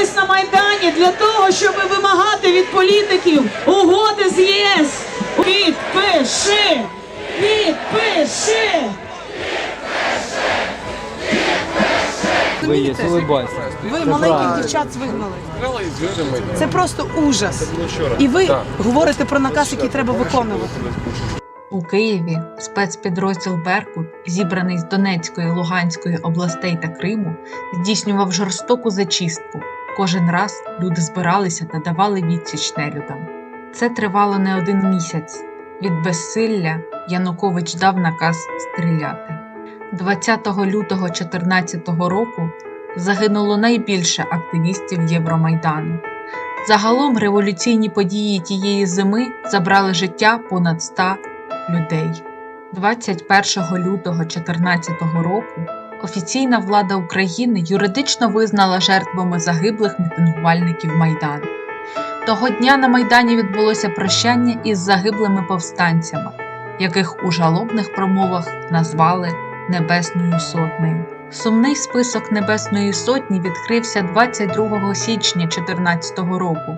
зібрались на Майдані для того, щоб вимагати від політиків угоди з ЄС. Підпиши! Підпиши! Ви є, улибайся. Ви маленьких дівчат вигнали. Це просто ужас. І ви говорите про наказ, який треба виконувати. У Києві спецпідрозділ Беркут, зібраний з Донецької, Луганської областей та Криму, здійснював жорстоку зачистку. Кожен раз люди збиралися та давали відсіч нелюдам. Це тривало не один місяць. Від безсилля Янукович дав наказ стріляти. 20 лютого 2014 року загинуло найбільше активістів Євромайдану. Загалом революційні події тієї зими забрали життя понад 100 людей. 21 лютого 2014 року офіційна влада України юридично визнала жертвами загиблих мітингувальників Майдану. Того дня на Майдані відбулося прощання із загиблими повстанцями, яких у жалобних промовах назвали Небесною Сотнею. Сумний список Небесної Сотні відкрився 22 січня 2014 року,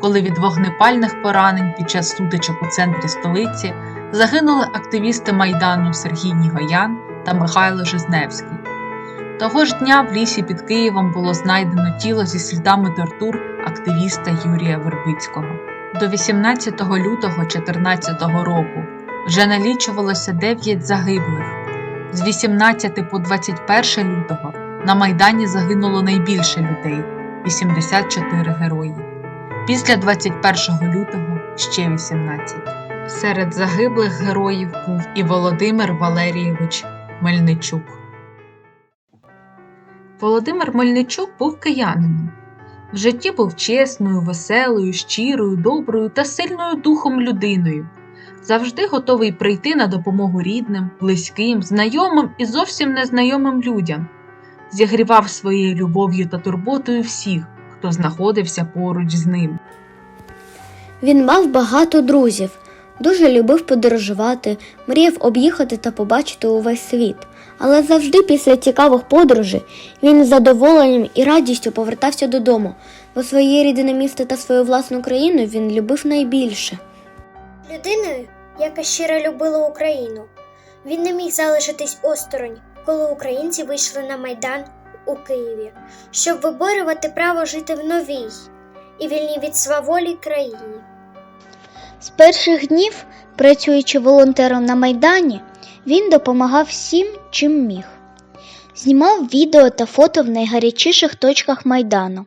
коли від вогнепальних поранень під час сутичок у центрі столиці загинули активісти Майдану Сергій Нігоян та Михайло Жизневський. Того ж дня в лісі під Києвом було знайдено тіло зі слідами тортур активіста Юрія Вербицького. До 18 лютого 2014 року вже налічувалося 9 загиблих. З 18 по 21 лютого на Майдані загинуло найбільше людей 84 герої. Після 21 лютого ще 18. Серед загиблих героїв був і Володимир Валерійович Мельничук. Володимир Мельничук був киянином. В житті був чесною, веселою, щирою, доброю та сильною духом людиною, завжди готовий прийти на допомогу рідним, близьким, знайомим і зовсім незнайомим людям. Зігрівав своєю любов'ю та турботою всіх, хто знаходився поруч з ним. Він мав багато друзів, дуже любив подорожувати, мріяв об'їхати та побачити увесь світ. Але завжди після цікавих подорожей він з задоволенням і радістю повертався додому, бо своє рідне місто та свою власну країну він любив найбільше. Людиною, яка щиро любила Україну. Він не міг залишитись осторонь, коли українці вийшли на майдан у Києві, щоб виборювати право жити в новій і вільній від сваволі країні. З перших днів, працюючи волонтером на Майдані, він допомагав всім, чим міг. Знімав відео та фото в найгарячіших точках Майдану,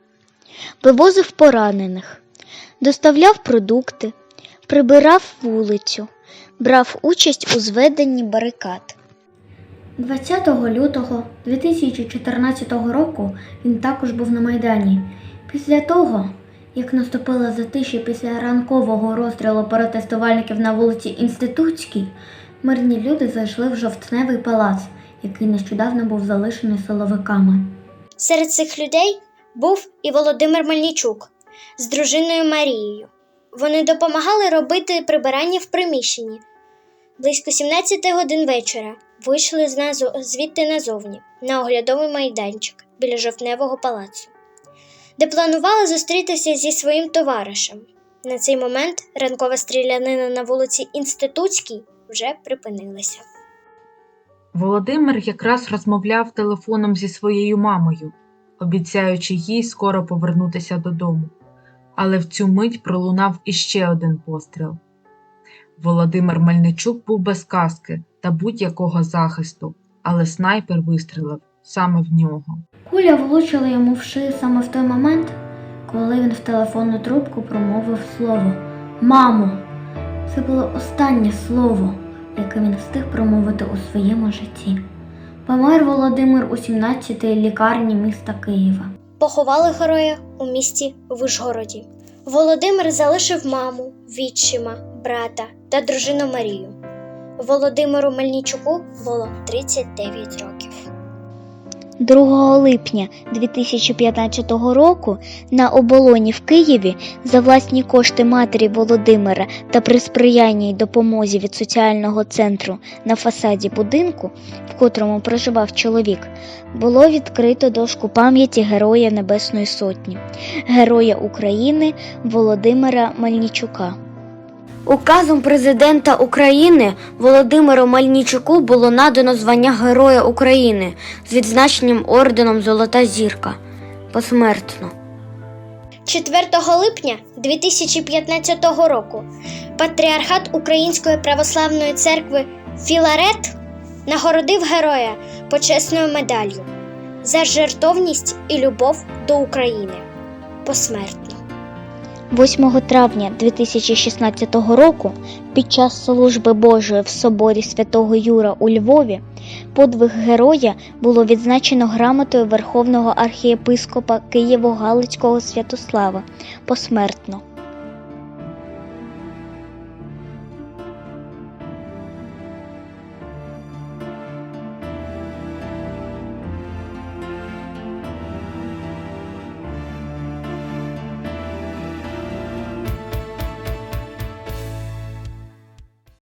вивозив поранених, доставляв продукти, прибирав вулицю, брав участь у зведенні барикад. 20 лютого 2014 року він також був на Майдані. Після того, як наступила затишя після ранкового розстрілу протестувальників на вулиці Інститутській, мирні люди зайшли в жовтневий палац, який нещодавно був залишений силовиками. Серед цих людей був і Володимир Мельничук з дружиною Марією. Вони допомагали робити прибирання в приміщенні. Близько 17 годин вечора вийшли з назо- звідти назовні на оглядовий майданчик біля жовтневого палацу, де планували зустрітися зі своїм товаришем. На цей момент ранкова стрілянина на вулиці Інститутській вже припинилася. Володимир якраз розмовляв телефоном зі своєю мамою, обіцяючи їй скоро повернутися додому. Але в цю мить пролунав іще один постріл. Володимир Мельничук був без каски та будь-якого захисту, але снайпер вистрілив саме в нього. Куля влучила йому в шию саме в той момент, коли він в телефонну трубку промовив слово Мамо! Це було останнє слово, яке він встиг промовити у своєму житті. Помер Володимир у 17-й лікарні міста Києва. Поховали героя у місті Вишгороді. Володимир залишив маму, відчима, брата та дружину Марію. Володимиру Мельничуку було 39 років. 2 липня 2015 року на оболоні в Києві за власні кошти матері Володимира та при сприянні й допомозі від соціального центру на фасаді будинку, в котрому проживав чоловік, було відкрито дошку пам'яті Героя Небесної Сотні, Героя України Володимира Мальнічука. Указом президента України Володимиру Мальнічуку було надано звання Героя України з відзначенням орденом Золота зірка посмертно. 4 липня 2015 року Патріархат Української православної церкви Філарет нагородив героя почесною медаллю за жертовність і любов до України посмертно. 8 травня 2016 року під час служби Божої в соборі святого Юра у Львові подвиг героя було відзначено грамотою Верховного архієпископа Києво-Галицького Святослава посмертно.